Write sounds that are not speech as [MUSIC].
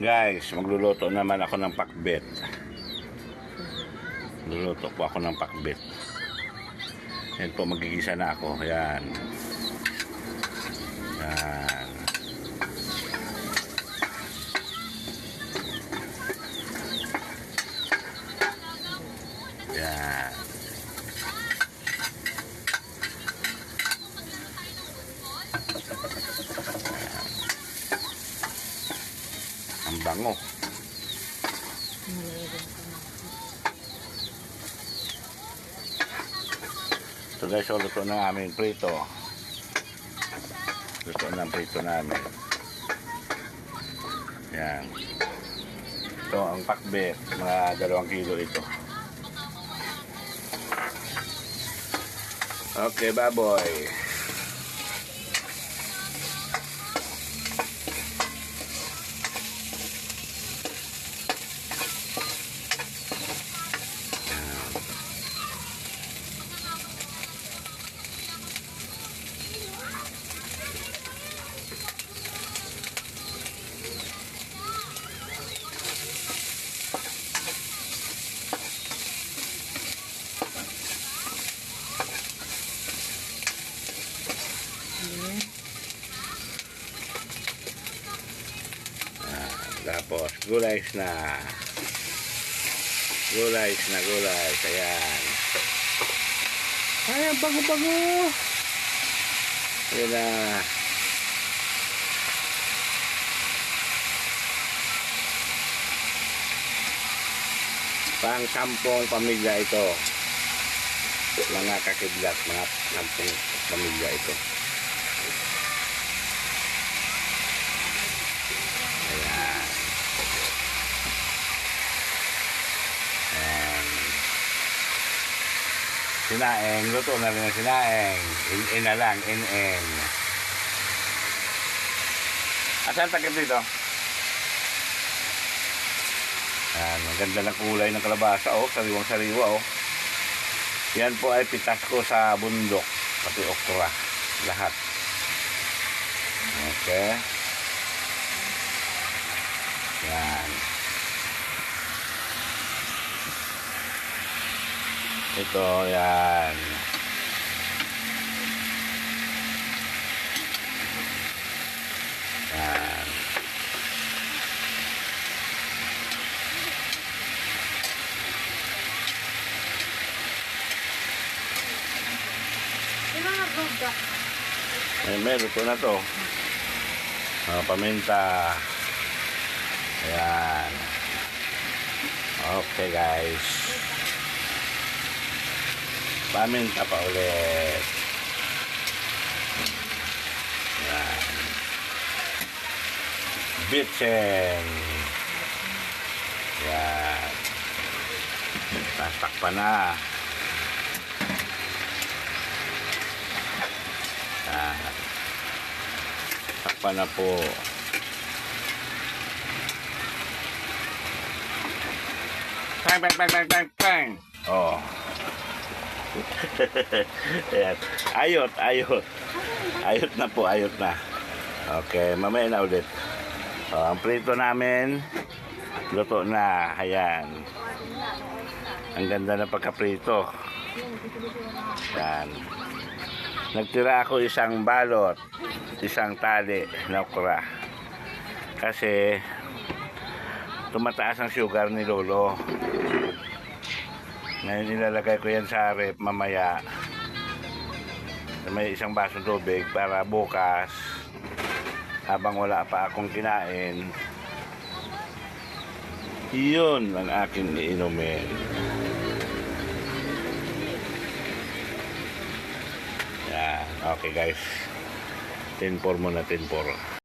Guys, magluluto naman ako ng pakbet. Luluto po ako ng pakbet. Yan po, magigisa na ako. Yan. Yan. Bango. So guys, so luto na aming prito. Luto na ang prito namin. Yan. Ito ang pakbet. Mga dalawang kilo ito. Okay, baboy. Gulays na. Gulays na gulays. Ayan. Ay, ang bango-bango. Ayan na. Pang sampung pamilya ito. Mga kakidlat, mga sampung pamilya ito. Sinaeng, luto na rin ang sinaeng. In-in na lang, in-in. At saan takip dito? Ayan, ang ganda ng kulay ng kalabasa, oh. Sariwang sariwa, oh. Yan po ay pitas ko sa bundok. Pati okra. Lahat. Okay. Yan. Ito, yan. Yan. May meron po na to. Mga paminta. Ayan. Okay guys. Paminta pa ulit. Ayan. Bitchen. Ayan. Tastak pa na. Takpan na po. Bang, bang, bang, bang, bang, bang. Oh. [LAUGHS] Ayan. Ayot, ayot. Ayot na po, ayot na. Okay, mamaya na ulit. Oh, ang prito namin, luto na. Ayan. Ang ganda ng pagkaprito. Ayan. Nagtira ako isang balot, isang tali na okra. Kasi tumataas ang sugar ni Lolo. Ngayon ilalagay ko yan sa rep mamaya. May isang basong tubig para bukas habang wala pa akong kinain. Yun ang aking iinumin. Yan. Okay guys. 10-4 muna, 10-4.